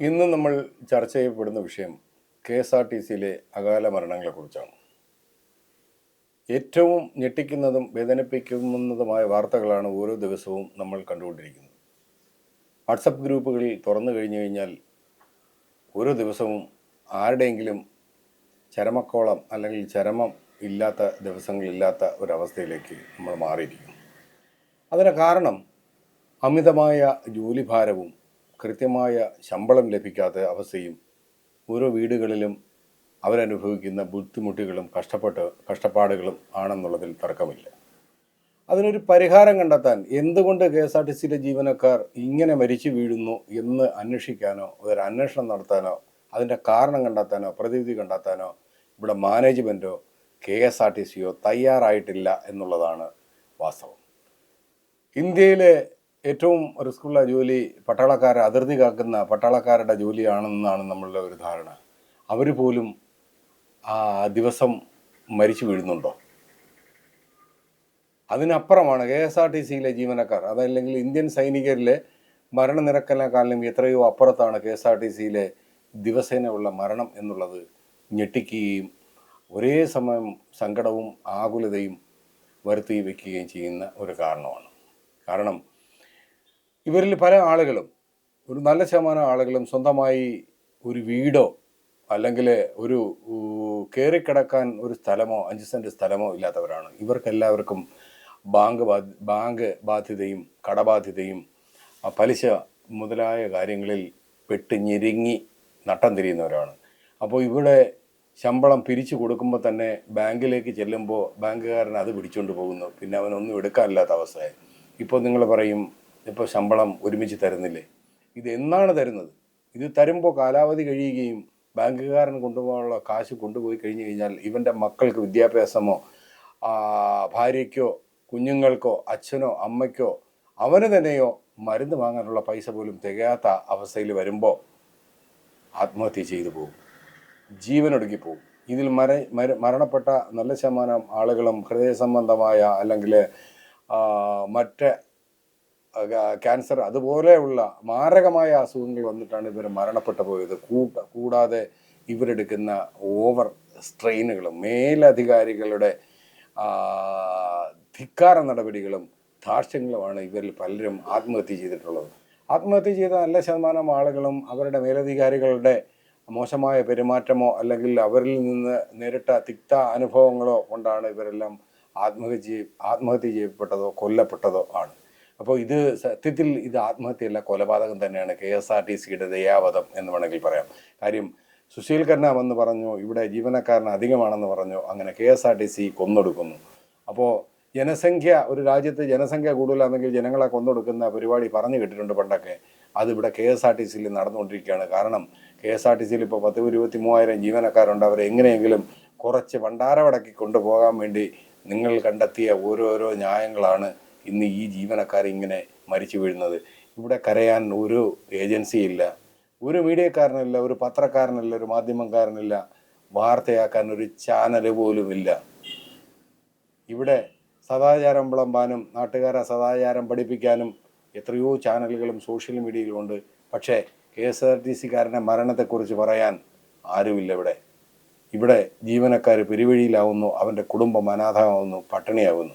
ഇന്ന് നമ്മൾ ചർച്ച ചെയ്യപ്പെടുന്ന വിഷയം കെ എസ് ആർ ടി സിയിലെ അകാല മരണങ്ങളെക്കുറിച്ചാണ്. ഏറ്റവും ഞെട്ടിക്കുന്നതും വേദനിപ്പിക്കുന്നതുമായ വാർത്തകളാണ് ഓരോ ദിവസവും നമ്മൾ കണ്ടുകൊണ്ടിരിക്കുന്നത്. വാട്സപ്പ് ഗ്രൂപ്പുകളിൽ തുറന്നു കഴിഞ്ഞു കഴിഞ്ഞാൽ ഓരോ ദിവസവും ആരുടെയെങ്കിലും ചരമക്കോളം അല്ലെങ്കിൽ ചരമം ഇല്ലാത്ത ദിവസങ്ങളില്ലാത്ത ഒരവസ്ഥയിലേക്ക് നമ്മൾ മാറിയിരിക്കുന്നു. അതിന് കാരണം അമിതമായ ജോലിഭാരവും കൃത്യമായ ശമ്പളം ലഭിക്കാത്ത അവസ്ഥയും ഓരോ വീടുകളിലും അവരനുഭവിക്കുന്ന ബുദ്ധിമുട്ടുകളും കഷ്ടപ്പെട്ട് കഷ്ടപ്പാടുകളും ആണെന്നുള്ളതിൽ തർക്കമില്ല. അതിനൊരു പരിഹാരം കണ്ടെത്താൻ എന്തുകൊണ്ട് കെ എസ് ആർ ടി സിയിലെ ജീവനക്കാർ ഇങ്ങനെ മരിച്ചു വീഴുന്നു എന്ന് അന്വേഷിക്കാനോ ഒരു അന്വേഷണം നടത്താനോ അതിന്റെ കാരണം കണ്ടെത്താനോ പ്രതിവിധി കണ്ടെത്താനോ ഇവിടെ മാനേജ്മെന്റോ കെ എസ് ആർ ടി സിയോ തയ്യാറായിട്ടില്ല എന്നുള്ളതാണ് വാസ്തവം. ഇന്ത്യയിലെ ഏറ്റവും റിസ്ക്കുള്ള ജോലി പട്ടാളക്കാരെ അതിർത്തി കാക്കുന്ന പട്ടാളക്കാരുടെ ജോലിയാണെന്നാണ് നമ്മളുടെ ഒരു ധാരണ. അവർ പോലും ആ ദിവസം മരിച്ചു വീഴുന്നുണ്ടോ? അതിനപ്പുറമാണ് കെ എസ് ആർ ടി സിയിലെ ജീവനക്കാർ അതല്ലെങ്കിൽ ഇന്ത്യൻ സൈനികരിലെ മരണനിരക്കിനെക്കാളും എത്രയോ അപ്പുറത്താണ് കെ എസ് ആർ ടി സിയിലെ ദിവസേനയുള്ള മരണം എന്നുള്ളത് ഞെട്ടിക്കുകയും ഒരേ സമയം സങ്കടവും ആകുലതയും വരുത്തി വയ്ക്കുകയും ചെയ്യുന്ന ഒരു കാരണമാണ്. കാരണം ഇവരിൽ പല ആളുകളും ഒരു നല്ല ശതമാനം ആളുകളും സ്വന്തമായി ഒരു വീടോ അല്ലെങ്കിൽ ഒരു കയറിക്കിടക്കാൻ ഒരു സ്ഥലമോ അഞ്ച് സെന്റ് സ്ഥലമോ ഇല്ലാത്തവരാണ്. ഇവർക്കെല്ലാവർക്കും ബാങ്ക് ബാങ്ക് ബാധ്യതയും കടബാധ്യതയും പലിശ മുതലായ കാര്യങ്ങളിൽ പെട്ട് ഞെരുങ്ങി നട്ടം തിരിയുന്നവരാണ്. അപ്പോൾ ഇവിടെ ശമ്പളം പിരിച്ചു കൊടുക്കുമ്പോൾ തന്നെ ബാങ്കിലേക്ക് ചെല്ലുമ്പോൾ ബാങ്കുകാരൻ അത് പിടിച്ചുകൊണ്ട് പോകുന്നു. പിന്നെ അവനൊന്നും എടുക്കാനില്ലാത്ത അവസ്ഥയായി. ഇപ്പോൾ നിങ്ങൾ പറയും ഇപ്പോൾ ശമ്പളം ഒരുമിച്ച് തരുന്നില്ലേ? ഇത് എന്നാണ് തരുന്നത്? ഇത് തരുമ്പോൾ കാലാവധി കഴിയുകയും ബാങ്കുകാരൻ കൊണ്ടുപോകാനുള്ള കാശ് കൊണ്ടുപോയി കഴിഞ്ഞു കഴിഞ്ഞാൽ ഇവന്റെ മക്കൾക്ക് വിദ്യാഭ്യാസമോ ഭാര്യയ്ക്കോ കുഞ്ഞുങ്ങൾക്കോ അച്ഛനോ അമ്മയ്ക്കോ അവന് തന്നെയോ മരുന്ന് വാങ്ങാനുള്ള പൈസ പോലും തികയാത്ത അവസ്ഥയിൽ വരുമ്പോൾ ആത്മഹത്യ ചെയ്തു പോകും. ജീവനൊടുക്കി പോകും. ഇതിൽ മര മര- മരണപ്പെട്ട നല്ല ശതമാനം ആളുകളും ഹൃദയ സംബന്ധമായ അല്ലെങ്കിൽ മറ്റ് ക്യാൻസർ അതുപോലെയുള്ള മാരകമായ അസുഖങ്ങൾ വന്നിട്ടാണ് ഇവർ മരണപ്പെട്ടു പോയത്. കൂടാതെ ഇവരെടുക്കുന്ന ഓവർ സ്ട്രെയിനുകളും മേലധികാരികളുടെ ധിക്കാര നടപടികളും ധാർഷ്ട്യങ്ങളുമാണ് ഇവരിൽ പലരും ആത്മഹത്യ ചെയ്തിട്ടുള്ളത്. ആത്മഹത്യ ചെയ്ത നല്ല ശതമാനം ആളുകളും അവരുടെ മേലധികാരികളുടെ മോശമായ പെരുമാറ്റമോ അല്ലെങ്കിൽ അവരിൽ നിന്ന് നേരിട്ട തിക്ത അനുഭവങ്ങളോ കൊണ്ടാണ് ഇവരെല്ലാം ആത്മഹത്യ ആത്മഹത്യ ചെയ്യപ്പെട്ടതോ കൊല്ലപ്പെട്ടതോ ആണ്. അപ്പോൾ ഇത് സത്യത്തിൽ ഇത് ആത്മഹത്യയല്ല കൊലപാതകം തന്നെയാണ്. കെ എസ് ആർ ടി സിയുടെ ദയാവധം എന്ന് വേണമെങ്കിൽ പറയാം. കാര്യം സുശീൽ ഖന്ന വന്ന് പറഞ്ഞു ഇവിടെ ജീവനക്കാരൻ അധികമാണെന്ന് പറഞ്ഞു അങ്ങനെ K S R T C കൊന്നൊടുക്കുന്നു. അപ്പോൾ ജനസംഖ്യ ഒരു രാജ്യത്ത് ജനസംഖ്യ കൂടുതലാണെങ്കിൽ ജനങ്ങളെ കൊന്നൊടുക്കുന്ന പരിപാടി പറഞ്ഞു കേട്ടിട്ടുണ്ട് പണ്ടൊക്കെ. അതിവിടെ കെ എസ് ആർ ടി സിയിൽ നടന്നുകൊണ്ടിരിക്കുകയാണ്. കാരണം കെ എസ് ആർ ടി സിയിൽ ഇപ്പോൾ പത്ത് ഇരുപത്തി മൂവായിരം ജീവനക്കാരുണ്ട്. അവരെ എങ്ങനെയെങ്കിലും കുറച്ച് ഭണ്ഡാരമടക്കി കൊണ്ടുപോകാൻ വേണ്ടി നിങ്ങൾ കണ്ടെത്തിയ ഓരോരോ ന്യായങ്ങളാണ് ഇന്ന് ഈ ജീവനക്കാർ ഇങ്ങനെ മരിച്ചു വീഴുന്നത്. ഇവിടെ കരയാൻ ഒരു ഏജൻസിയില്ല ഒരു മീഡിയക്കാരനില്ല ഒരു പത്രക്കാരനില്ല ഒരു മാധ്യമക്കാരനില്ല. വാർത്തയാക്കാൻ ഒരു ചാനൽ ഇല്ല. ഇവിടെ സദാചാരം വിളമ്പാനും നാട്ടുകാരെ സദാചാരം പഠിപ്പിക്കാനും എത്രയോ ചാനലുകളും സോഷ്യൽ മീഡിയയിലുമുണ്ട് പക്ഷേ കെ എസ് ആർ ടി സിക്കാരന്റെ മരണത്തെക്കുറിച്ച് പറയാൻ ആരുമില്ല ഇവിടെ. ഇവിടെ ജീവനക്കാർ പെരുവഴിയിലാവുന്നു അവന്റെ കുടുംബം അനാഥമാവുന്നു പട്ടിണിയാവുന്നു.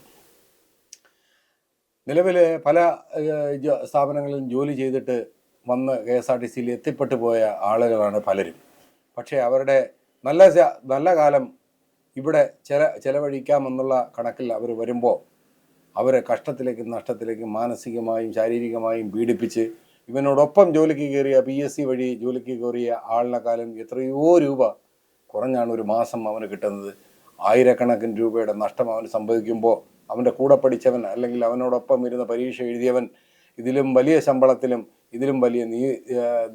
നിലവിൽ പല സ്ഥാപനങ്ങളിലും ജോലി ചെയ്തിട്ട് വന്ന് കെ എസ് ആർ ടി സിയിൽ എത്തിപ്പെട്ടു പോയ ആളുകളാണ് പലരും. പക്ഷേ അവരുടെ നല്ല നല്ല കാലം ഇവിടെ ചില ചിലവഴിക്കാമെന്നുള്ള കണക്കിൽ അവർ വരുമ്പോൾ അവരെ കഷ്ടത്തിലേക്കും നഷ്ടത്തിലേക്കും മാനസികമായും ശാരീരികമായും പീഡിപ്പിച്ച് ഇവനോടൊപ്പം ജോലിക്ക് കയറിയ പി എസ് സി വഴി ജോലിക്ക് കയറിയ ആളിനെക്കാളും എത്രയോ രൂപ കുറഞ്ഞാണ് ഒരു മാസം അവന് കിട്ടുന്നത്. ആയിരക്കണക്കിന് രൂപയുടെ നഷ്ടം അവന് സംഭവിക്കുമ്പോൾ അവന്റെ കൂടെ പഠിച്ചവൻ അല്ലെങ്കിൽ അവനോടൊപ്പം ഇരുന്ന പരീക്ഷ എഴുതിയവൻ ഇതിലും വലിയ ശമ്പളത്തിലും ഇതിലും വലിയ നീ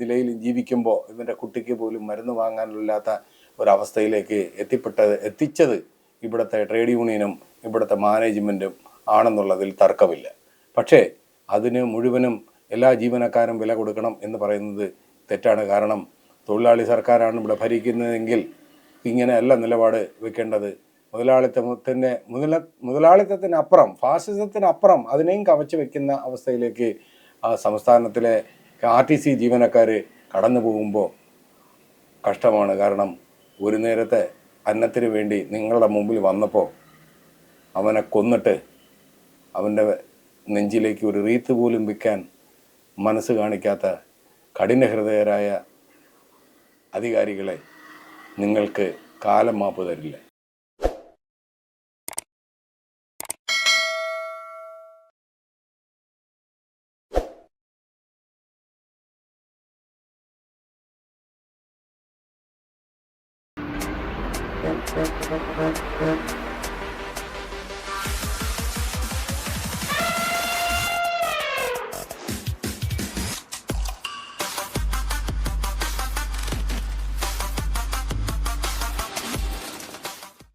നിലയിലും ജീവിക്കുമ്പോൾ ഇവന്റെ കുട്ടിക്ക് പോലും മരുന്ന് വാങ്ങാനില്ലാത്ത ഒരവസ്ഥയിലേക്ക് എത്തിപ്പെട്ടത് എത്തിച്ചത് ഇവിടുത്തെ ട്രേഡ് യൂണിയനും ഇവിടുത്തെ മാനേജ്മെന്റും ആണെന്നുള്ളതിൽ തർക്കമില്ല. പക്ഷേ അതിന് മുഴുവനും എല്ലാ ജീവനക്കാരും വില കൊടുക്കണം എന്ന് പറയുന്നത് തെറ്റാണ്. കാരണം തൊഴിലാളി സർക്കാരാണ് ഇവിടെ ഭരിക്കുന്നതെങ്കിൽ ഇങ്ങനെയല്ല നിലപാട് വെക്കേണ്ടത്. മുതലാളിത്തത്തിന്റെ മുതല മുതലാളിത്തത്തിനപ്പുറം ഫാസിസത്തിനപ്പുറം അതിനെയും കവച്ചു വെക്കുന്ന അവസ്ഥയിലേക്ക് സംസ്ഥാനത്തിലെ ആർ ടി സി ജീവനക്കാർ കടന്നു പോകുമ്പോൾ കഷ്ടമാണ്. കാരണം ഒരു നേരത്തെ അന്നത്തിന് വേണ്ടി നിങ്ങളുടെ മുമ്പിൽ വന്നപ്പോൾ അവനെ കൊന്നിട്ട് അവന്റെ നെഞ്ചിലേക്ക് ഒരു റീത്ത് പോലും വിൽക്കാൻ മനസ്സ് കാണിക്കാത്ത കഠിനഹൃദയരായ അധികാരികളെ നിങ്ങൾക്ക് കാലം മാപ്പ് തരില്ല? Thank you.